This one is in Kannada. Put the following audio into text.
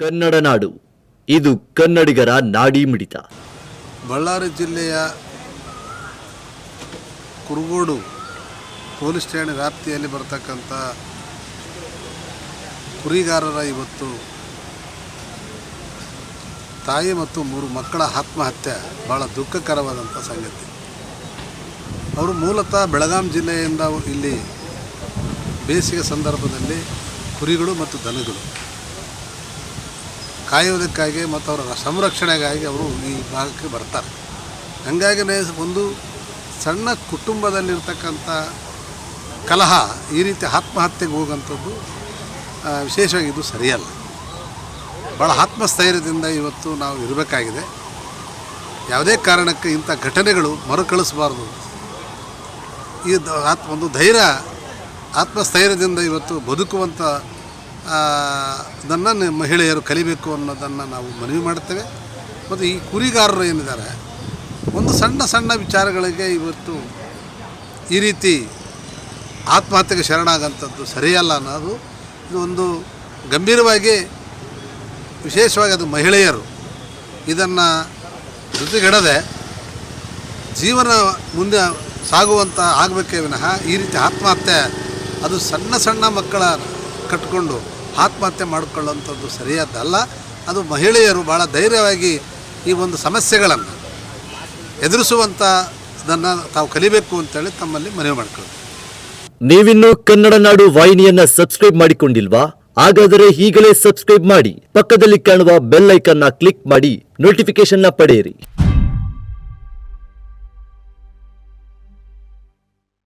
ಕನ್ನಡ ನಾಡು. ಇದು ಕನ್ನಡಿಗರ ನಾಡಿ ಮಿಡಿತ. ಬಳ್ಳಾರಿ ಜಿಲ್ಲೆಯ ಕುರುಗೋಡು ಪೊಲೀಸ್ ಠಾಣೆ ವ್ಯಾಪ್ತಿಯಲ್ಲಿ ಬರತಕ್ಕಂಥ ಕುರಿಗಾರರ ಇವತ್ತು ತಾಯಿ ಮತ್ತು ಮೂರು ಮಕ್ಕಳ ಆತ್ಮಹತ್ಯೆ ಭಾಳ ದುಃಖಕರವಾದಂಥ ಸಂಗತಿ. ಅವರು ಮೂಲತಃ ಬೆಳಗಾಂ ಜಿಲ್ಲೆಯಿಂದ ಇಲ್ಲಿ ಬೇಸಿಗೆ ಸಂದರ್ಭದಲ್ಲಿ ಕುರಿಗಳು ಮತ್ತು ದನಗಳು. ಕಾಯೋದಕ್ಕಾಗಿ ಮತ್ತು ಅವರ ಸಂರಕ್ಷಣೆಗಾಗಿ ಅವರು ಈ ಭಾಗಕ್ಕೆ ಬರ್ತಾರೆ. ಹಂಗಾಗಿ ಒಂದು ಸಣ್ಣ ಕುಟುಂಬದಲ್ಲಿರ್ತಕ್ಕಂಥ ಕಲಹ ಈ ರೀತಿ ಆತ್ಮಹತ್ಯೆಗೆ ಹೋಗುವಂಥದ್ದು ವಿಶೇಷವಾಗಿ ಇದು ಸರಿಯಲ್ಲ. ಭಾಳ ಆತ್ಮಸ್ಥೈರ್ಯದಿಂದ ಇವತ್ತು ನಾವು ಇರಬೇಕಾಗಿದೆ. ಯಾವುದೇ ಕಾರಣಕ್ಕೆ ಇಂಥ ಘಟನೆಗಳು ಮರುಕಳಿಸಬಾರ್ದು. ಈ ಆತ್ಮ ಒಂದು ಧೈರ್ಯ, ಆತ್ಮಸ್ಥೈರ್ಯದಿಂದ ಇವತ್ತು ಬದುಕುವಂಥ ಅದನ್ನು ಮಹಿಳೆಯರು ಕಲಿಬೇಕು ಅನ್ನೋದನ್ನು ನಾವು ಮನವಿ ಮಾಡ್ತೇವೆ. ಮತ್ತು ಈ ಕುರಿಗಾರರು ಏನಿದ್ದಾರೆ, ಒಂದು ಸಣ್ಣ ಸಣ್ಣ ವಿಚಾರಗಳಿಗೆ ಇವತ್ತು ಈ ರೀತಿ ಆತ್ಮಹತ್ಯೆಗೆ ಶರಣಾಗಂಥದ್ದು ಸರಿಯಲ್ಲ ಅನ್ನೋದು, ಇದು ಒಂದು ಗಂಭೀರವಾಗಿ, ವಿಶೇಷವಾಗಿ ಅದು ಮಹಿಳೆಯರು ಇದನ್ನು ಜೊತೆಗೆಡದೆ ಜೀವನ ಮುಂದೆ ಸಾಗುವಂಥ ಆಗಬೇಕೇ ವಿನಃ ಈ ರೀತಿ ಆತ್ಮಹತ್ಯೆ ಅದು ಸಣ್ಣ ಸಣ್ಣ ಮಕ್ಕಳ ಕಟ್ಕೊಂಡು ಆತ್ಮಹತ್ಯೆ ಮಾಡಿಕೊಳ್ಳುವಂಥದ್ದು ಸರಿಯಾದ್ದಲ್ಲ ಅದು ಮಹಿಳೆಯರು ಭಾಳ ಧೈರ್ಯವಾಗಿ ಈ ಒಂದು ಸಮಸ್ಯೆಗಳನ್ನು ಎದುರಿಸುವಂಥ ಅದನ್ನು ತಾವು ಕಲಿಬೇಕು ಅಂತೇಳಿ ತಮ್ಮಲ್ಲಿ ಮನವಿ ಮಾಡ್ಕೊಳ್ತೀವಿ ನೀವಿನ್ನೂ ಕನ್ನಡ ನಾಡು ವಾಹಿನಿಯನ್ನು ಸಬ್ಸ್ಕ್ರೈಬ್ ಮಾಡಿಕೊಂಡಿಲ್ವಾ? ಹಾಗಾದರೆ ಈಗಲೇ ಸಬ್ಸ್ಕ್ರೈಬ್ ಮಾಡಿ. ಪಕ್ಕದಲ್ಲಿ ಕಾಣುವ ಬೆಲ್ ಐಕನ್ನ ಕ್ಲಿಕ್ ಮಾಡಿ ನೋಟಿಫಿಕೇಶನ್ನ ಪಡೆಯಿರಿ.